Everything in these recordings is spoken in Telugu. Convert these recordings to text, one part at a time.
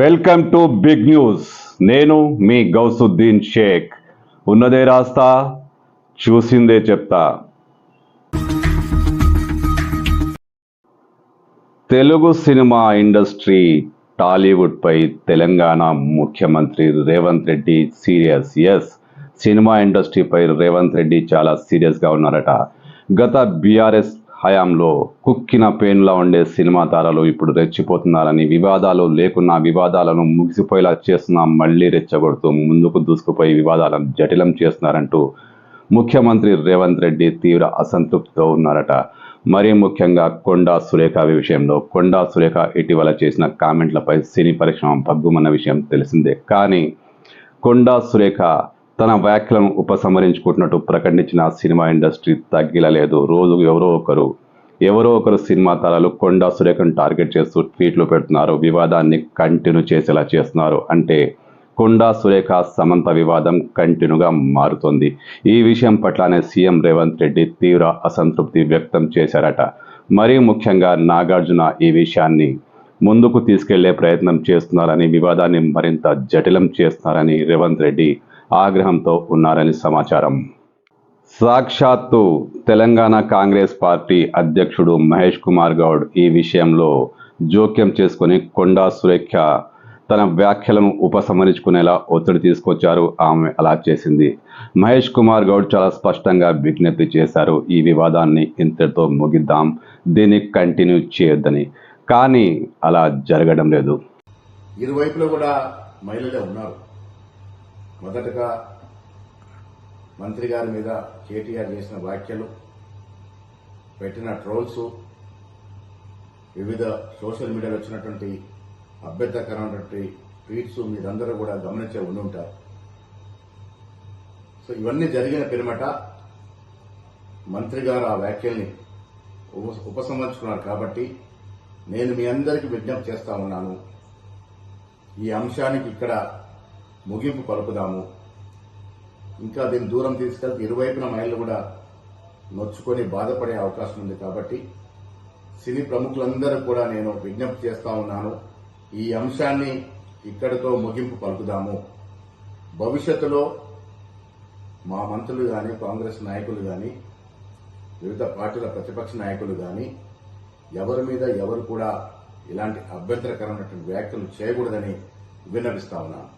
Welcome to big news. నేను మీ గౌసుద్దీన్ షేక్. ఉన్నదే రాస్తా చూసిందే చెప్తా. తెలుగు సినిమా ఇండస్ట్రీ టాలీవుడ్ పై తెలంగాణ ముఖ్యమంత్రి Revanth Reddy serious. Yes cinema ఇండస్ట్రీపై Revanth Reddy చాలా సీరియస్గా ఉన్నారట. గత బీఆర్ఎస్ హయాంలో కుక్కిన పేన్లా ఉండే సినిమా తారలు ఇప్పుడు రెచ్చిపోతున్నారని వివాదాలు లేకున్నా వివాదాలను ముగిసిపోయేలా చేస్తున్నా మళ్ళీ రెచ్చగొడుతూ ముందుకు దూసుకుపోయి వివాదాలను జటిలం చేస్తున్నారంటూ ముఖ్యమంత్రి రేవంత్ రెడ్డి తీవ్ర అసంతృప్తితో ఉన్నారట. మరీ ముఖ్యంగా కొండా సురేఖ విషయంలో. కొండా సురేఖ ఇటీవల చేసిన కామెంట్లపై సినీ పరిశ్రమ పగ్గుమన్న విషయం తెలిసిందే. కానీ కొండా సురేఖ తన వ్యాఖ్యలను ఉపసంహరించుకుంటున్నట్టు ప్రకటించిన సినిమా ఇండస్ట్రీ తగ్గిలలేదు రోజు ఎవరో ఒకరు ఎవరో ఒకరు సినిమా తారాలు కొండా సురేఖను టార్గెట్ చేస్తూ ట్వీట్లు పెడుతున్నారు. వివాదాన్ని కంటిన్యూ చేసేలా చేస్తున్నారు. అంటే కొండా సురేఖ సమంత వివాదం కంటిన్యూగా మారుతోంది. ఈ విషయం పట్లనే సీఎం రేవంత్ రెడ్డి తీవ్ర అసంతృప్తి వ్యక్తం చేశారట. మరీ ముఖ్యంగా నాగార్జున ఈ విషయాన్ని ముందుకు తీసుకెళ్ళే ప్రయత్నం చేస్తున్నారని వివాదాన్ని మరింత జటిలం చేస్తున్నారని రేవంత్ రెడ్డి ఆగ్రహంతో ఉన్నారని సమాచారం. సాక్షాత్తు తెలంగాణ కాంగ్రెస్ పార్టీ అధ్యక్షుడు మహేష్ కుమార్ గౌడ్ ఈ విషయంలో జోక్యం చేసుకుని కొండా సురేఖ తన వ్యాఖ్యలను ఉపసంహరించుకునేలా ఒత్తిడి తీసుకొచ్చారు. ఆమె అలా చేసింది. మహేష్ కుమార్ గౌడ్ చాలా స్పష్టంగా విజ్ఞప్తి చేశారు. ఈ వివాదాన్ని ఇంతటితో ముగిద్దాం. దీన్ని కంటిన్యూ చేయొద్దని. కానీ అలా జరగడం లేదు. ఇరువైపులో కూడా మహిళలే ఉన్నారు. మొదటగా మంత్రి గారి మీద కేటీఆర్ చేసిన వ్యాఖ్యలు పెట్టిన ట్రోల్స్ వివిధ సోషల్ మీడియాలో వచ్చినటువంటి అభ్యంతరకరమైనటువంటి ట్వీట్స్ మీరందరూ కూడా గమనించే ఉండి ఉంటారు. సో ఇవన్నీ జరిగిన పిరమట మంత్రి గారు ఆ వ్యాఖ్యల్ని ఉప- ఉపసంహరించుకున్నారు కాబట్టి నేను మీ అందరికీ విజ్ఞప్తి చేస్తా ఉన్నాను. ఈ అంశానికి ఇక్కడ ముగింపు పలుకుదాము. ఇంకా దీన్ని దూరం తీసుకెళ్తే ఇరువైపున మహిళలు కూడా నొచ్చుకొని బాధపడే అవకాశం ఉంది కాబట్టి సినీ ప్రముఖులందరూ కూడా నేను విజ్ఞప్తి చేస్తా ఉన్నాను. ఈ అంశాన్ని ఇక్కడితో ముగింపు పలుకుదాము. భవిష్యత్తులో మా మంత్రులు కానీ కాంగ్రెస్ నాయకులు కానీ వివిధ పార్టీల ప్రతిపక్ష నాయకులు కానీ ఎవరి మీద ఎవరు కూడా ఇలాంటి అభ్యంతరకరమైనటువంటి వ్యాఖ్యలు చేయకూడదని విన్నవిస్తా ఉన్నాను.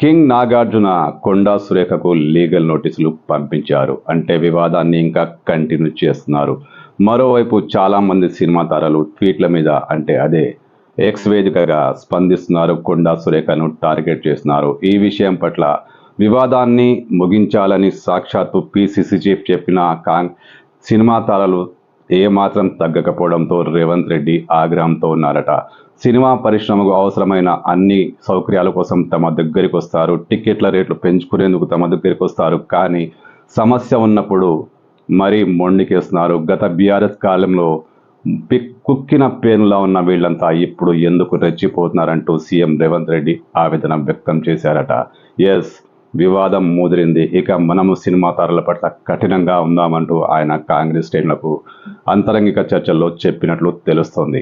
కింగ్ నాగార్జున కొండా సురేఖకు లీగల్ నోటీసులు పంపించారు. అంటే వివాదాన్ని ఇంకా కంటిన్యూ చేస్తున్నారు. మరోవైపు చాలామంది సినిమా తారలు ట్వీట్ల మీద అంటే అదే ఎక్స్ వేదికగా స్పందిస్తున్నారు. కొండా సురేఖను టార్గెట్ చేస్తున్నారు. ఈ విషయం పట్ల వివాదాన్ని ముగించాలని సాక్షాత్తు పిసిసి చీఫ్ చెప్పిన కాంగ్ సినిమా తారలు ఏమాత్రం తగ్గకపోవడంతో రేవంత్ రెడ్డి ఆగ్రహంతో ఉన్నారట. సినిమా పరిశ్రమకు అవసరమైన అన్ని సౌకర్యాల కోసం తమ దగ్గరికి వస్తారు. టికెట్ల రేట్లు పెంచుకునేందుకు తమ దగ్గరికి వస్తారు. కానీ సమస్య ఉన్నప్పుడు మరీ మొండికేస్తున్నారు. గత బీఆర్ఎస్ కాలంలో కుక్కిన పేనులా ఉన్న వీళ్ళంతా ఇప్పుడు ఎందుకు రెచ్చిపోతున్నారంటూ సీఎం రేవంత్ రెడ్డి ఆవేదన వ్యక్తం చేశారట. ఎస్ వివాదం ముదిరింది. ఇక మనము సినిమా తారల పట్ల కఠినంగా ఉందామంటూ ఆయన కాంగ్రెస్ శ్రేణులకు అంతరంగిక చర్చల్లో చెప్పినట్లు తెలుస్తోంది.